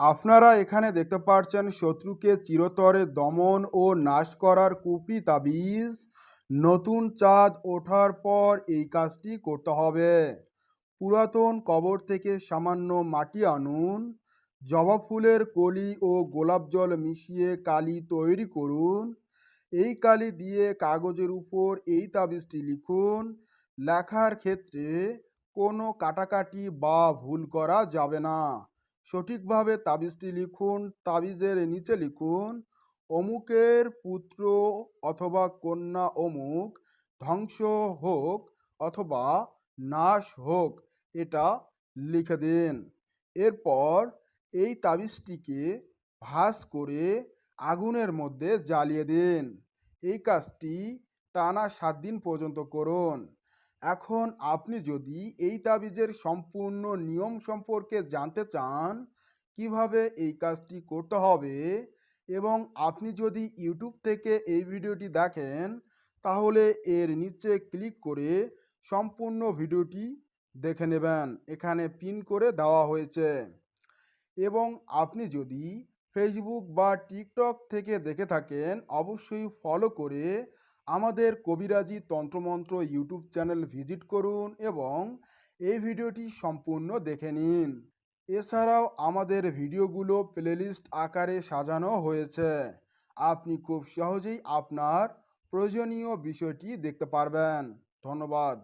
আপনারা এখানে দেখতে পাচ্ছেন শত্রুকে চিরতরে দমন ও নাশ করার কুপরি তাবিজ। নতুন চাঁদ ওঠার পর এই কাজটি করতে হবে। পুরাতন কবর থেকে সামান্য মাটি আনুন। জবা ফুলের কলি ও গোলাপ জল মিশিয়ে কালি তৈরি করুন। এই কালি দিয়ে কাগজের উপর এই তাবিজটি লিখুন। লেখার ক্ষেত্রে কোনো কাটাকাটি বা ভুল করা যাবে না। সঠিকভাবে তাবিজটি লিখুন, তাবিজের নিচে লিখুন, অমুকের পুত্র অথবা কন্যা অমুক, ধ্বংস হোক অথবা নাশ হোক। এটা লিখে দিন। এরপর এই তাবিজটিকে ভাঁজ করে আগুনের মধ্যে জ্বালিয়ে দিন। এই কাজটি টানা সাত দিন পর্যন্ত করুন। এখন আপনি যদি এই তাবিজের সম্পূর্ণ নিয়ম সম্পর্কে জানতে চান, কীভাবে এই কাজটি করতে হবে এবং আপনি যদি ইউটিউব থেকে এই ভিডিওটি দেখেন, তাহলে এর নিচে ক্লিক করে সম্পূর্ণ ভিডিওটি দেখে নেবেন। এখানে পিন করে দেওয়া হয়েছে। এবং আপনি যদি ফেসবুক বা টিকটক থেকে দেখে থাকেন, অবশ্যই ফলো করে আমাদের কবিরাজি তন্ত্রমন্ত্র ইউটিউব চ্যানেল ভিজিট করুন এবং এই ভিডিওটি সম্পূর্ণ দেখে নিন। এছাড়াও আমাদের ভিডিওগুলো প্লেলিস্ট আকারে সাজানো হয়েছে। আপনি খুব সহজেই আপনার প্রয়োজনীয় বিষয়টি দেখতে পারবেন। ধন্যবাদ।